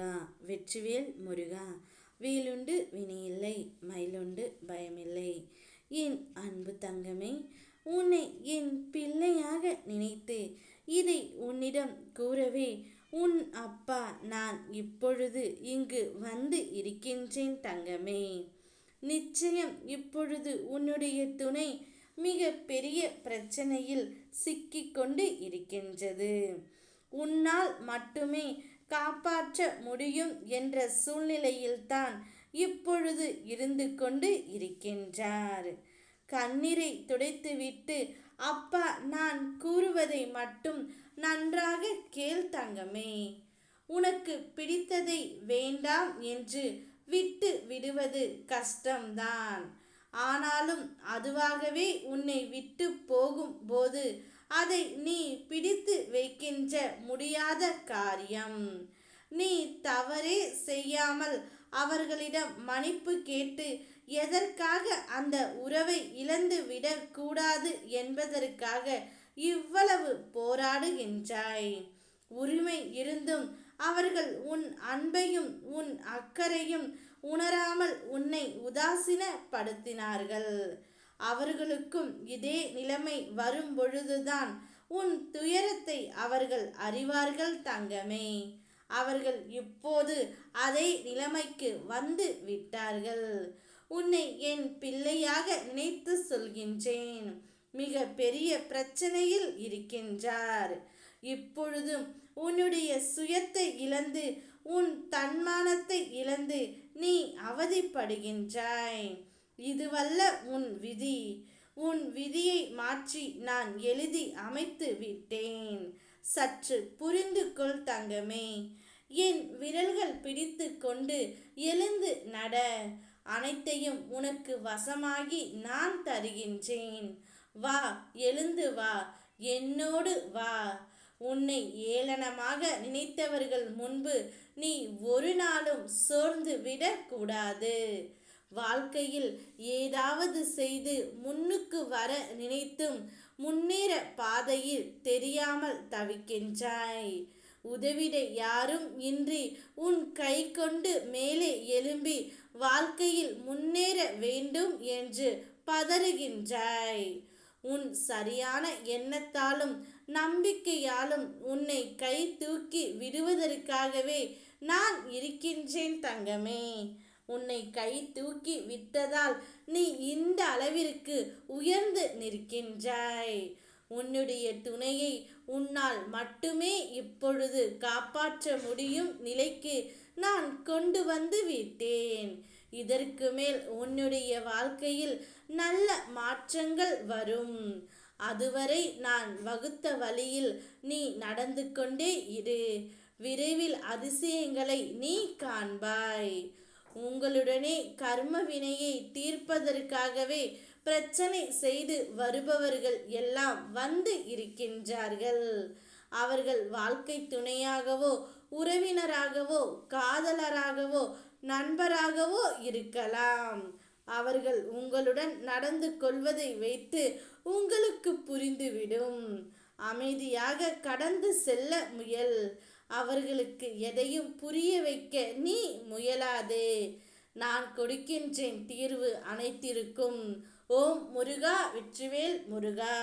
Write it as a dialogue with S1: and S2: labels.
S1: முருகா வெற்றிவேல் முருகா. வேலுண்டு வினையில்லை மயிலுண்டு பயமில்லை. என் அன்பு தங்கமே உன்னை என் பிள்ளையாக நினைத்து இதை உன்னிடம் கூறவே உன் அப்பா நான் இப்பொழுது இங்கு வந்து இருக்கின்றேன் தங்கமே. நிச்சயம் இப்பொழுது உன்னுடைய துணை மிக பெரிய பிரச்சனையில் சிக்கிக்கொண்டு இருக்கின்றது. உன்னால் மட்டுமே காப்பாற்ற முடியும் என்ற சூழ்நிலையில்தான் இப்பொழுது இருந்து கொண்டு இருக்கின்றார். கண்ணீரை துடைத்துவிட்டு அப்பா நான் கூறுவதை மட்டும் நன்றாக கேள் தங்கமே. உனக்கு பிடித்ததை வேண்டாம் என்று விட்டு விடுவது கஷ்டம்தான். ஆனாலும் அதுவாகவே உன்னை விட்டு போகும் போது அதை நீ பிடித்து வைக்கின்ற முடியாத காரியம். நீ தவறே செய்யாமல் அவர்களிடம் மன்னிப்பு கேட்டு எதற்காக அந்த உறவை இழந்து விடக்கூடாது என்பதற்காக இவ்வளவு போராடுகின்றாய். உரிமை இருந்தும் அவர்கள் உன் அன்பையும் உன் அக்கறையும் உணராமல் உன்னை உதாசீனப்படுத்தினார்கள். அவர்களுக்கும் இதே நிலைமை வரும் பொழுதுதான் உன் துயரத்தை அவர்கள் அறிவார்கள் தங்கமே. அவர்கள் இப்போது அதே நிலைமைக்கு வந்து விட்டார்கள். உன்னை என் பிள்ளையாக நினைத்து சொல்கின்றேன். மிக பெரிய பிரச்சனையில் இருக்கின்றார். இப்பொழுதும் உன்னுடைய சுயத்தை இழந்து உன் தன்மானத்தை இழந்து நீ அவதிப்படுகின்றாய். இதுவல்ல உன் விதி. உன் விதியை மாற்றி நான் எழுதி அமைத்து விட்டேன். சற்று புரிந்து கொள் தங்கமே. என் விரல்கள் பிடித்து கொண்டு எழுந்து நட. அனைத்தையும் உனக்கு வசமாகி நான் தருகின்றேன். வா எழுந்து வா. என்னோடு வா. உன்னை ஏளனமாக நினைத்தவர்கள் முன்பு நீ ஒரு நாளும் சோர்ந்து விடக்கூடாது. வாழ்க்கையில் ஏதாவது செய்து முன்னுக்கு வர நினைத்தும் முன்னேற பாதையில் தெரியாமல் தவிக்கின்றாய். உதவிட யாரும் இன்றி உன் கை கொண்டு மேலே எழும்பி வாழ்க்கையில் முன்னேற வேண்டும் என்று பதறுகின்றாய். உன் சரியான எண்ணத்தாலும் நம்பிக்கையாலும் உன்னை கை தூக்கி விடுவதற்காகவே நான் இருக்கின்றேன் தங்கமே. உன்னை கை தூக்கி விட்டதால் நீ இந்த அளவிற்கு உயர்ந்து நிற்கின்றாய். உன்னுடைய துணையை உன்னால் மட்டுமே இப்பொழுது காப்பாற்ற முடியும் நிலைக்கு நான் கொண்டு வந்து விட்டேன். இதற்கு மேல் உன்னுடைய வாழ்க்கையில் நல்ல மாற்றங்கள் வரும். அதுவரை நான் வகுத்த வழியில் நீ நடந்து கொண்டே இரு. விரைவில் அதிசயங்களை நீ காண்பாய். உங்களுடனே கர்ம வினையை தீர்ப்பதற்காகவே பிரச்சனை செய்து வருபவர்கள் எல்லாம் வந்து இருக்கின்றார்கள். அவர்கள் வாழ்க்கை துணையாகவோ உறவினராகவோ காதலராகவோ நண்பராகவோ இருக்கலாம். அவர்கள் உங்களுடன் நடந்து கொள்வதை வைத்து உங்களுக்கு புரிந்துவிடும். அமைதியாக கடந்து செல்ல முயல். அவர்களுக்கு எதையும் புரிய வைக்க நீ முயலாதே. நான் கொடுக்கின்றேன் தீர்வு அனைத்திருக்கும் ஓம் முருகா வெற்றிவேல் முருகா.